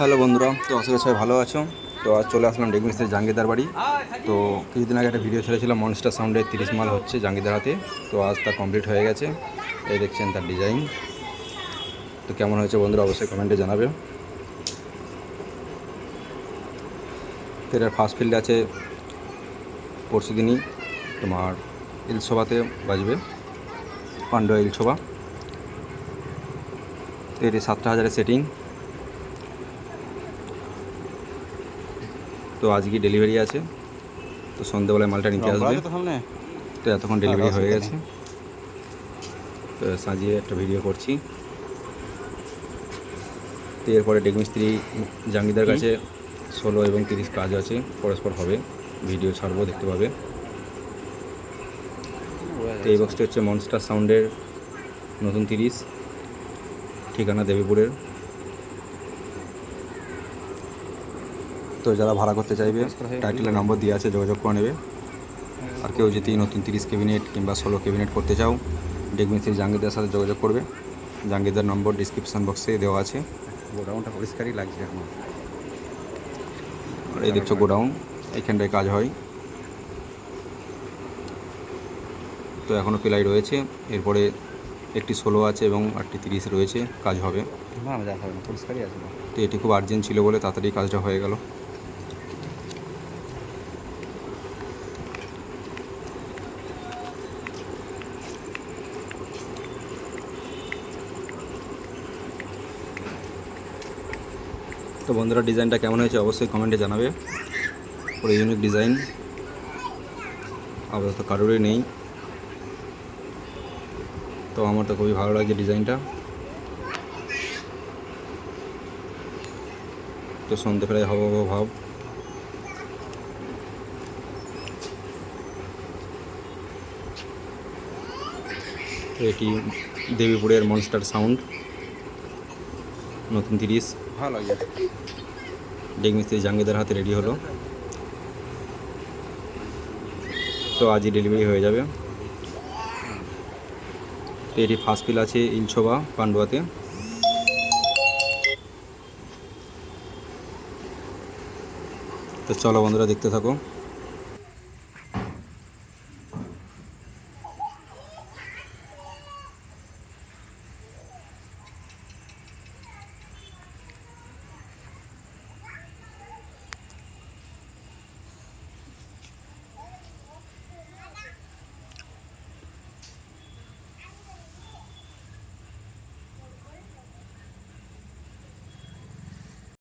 Hello বন্ধুরা, তো করি সবাই ভালো আছো। তো আজ চলে আসলাম ডেগমিস্ত্রি জাঙ্গিদার বাড়ি। তো কিছুদিন আগে একটা ভিডিও ছেড়েছিলাম মনস্টার সাউন্ডের তিরিশ মাল হচ্ছে জাঙ্গিদার হাতে। তো আজ তা কমপ্লিট হয়ে গেছে। এই দেখছেন তার ডিজাইন তো কেমন হয়েছে বন্ধুরা, অবশ্যই কমেন্টে জানাবে। তো এটার ফার্স্ট ফিল্ড আছে পরশু দিনই তোমার ইলসোভাতে বাজবে, পান্ডুয়া ইলসোভা তো এটি সাতটা হাজারের সেটিং তো আজকে ডেলিভারি আছে। তো সন্ধ্যেবেলায় মালটা নিতে আসবে। তো এতক্ষণ ডেলিভারি হয়ে গেছে। তো সাজিয়ে একটা ভিডিও করছি। তো এরপরে ডেকমিস্ত্রি জাঙ্গিদার কাছে ষোলো এবং তিরিশ কাজ আছে। পরস্পর হবে। ভিডিও ছাড়বো দেখতে পাবে। তো এই বক্সটি হচ্ছে মনস্টার সাউন্ডের নতুন তিরিশ। ঠিকানা দেবীপুরের। তো যারা ভাড়া করতে চাইবে টাইটেলের নম্বর দিয়ে আছে যোগাযোগ করে নেবে। আর কেউ যদি নতুন তিরিশ ক্যাবিনেট কিংবা ষোলো ক্যাবিনেট করতে চাও ডেকমিস্ত্রি জাঙ্গিদার সাথে যোগাযোগ করবে। জাঙ্গিদার নম্বর ডিসক্রিপশান বক্সে দেওয়া আছে। গোডাউনটা পরিষ্কারই লাগছে এখন। আর এই দেখছ গোডাউন এখানটায় কাজ হয়। তো এখনও প্লাই রয়েছে এরপরে একটি ষোলো আছে এবং আটটি তিরিশ রয়েছে কাজ হবে। তো এটি খুব আর্জেন্ট ছিল বলে তাড়াতাড়ি কাজটা হয়ে গেল। তো বন্ধুরা, ডিজাইনটা কেমন হয়েছে অবশ্যই কমেন্টে জানাবে। পুরো ইউনিক ডিজাইন আপাতত কারোরই নেই। তো আমার তো খুবই ভালো লাগছে ডিজাইনটা। তো সন্ধে প্রায় হব হব ভাব। এটি দেবীপুরের মনস্টার সাউন্ড নতুন তিরিশ। ভালো ডেক মিস্ত্রি জাঙ্গিদার হাতে রেডি হলো। তো আজই ডেলিভারি হয়ে যাবে। তো এটি ফার্স্ট পিল আছে ইলছোবা পান্ডুয়াতে। তো চলো বন্ধুরা দেখতে থাকো।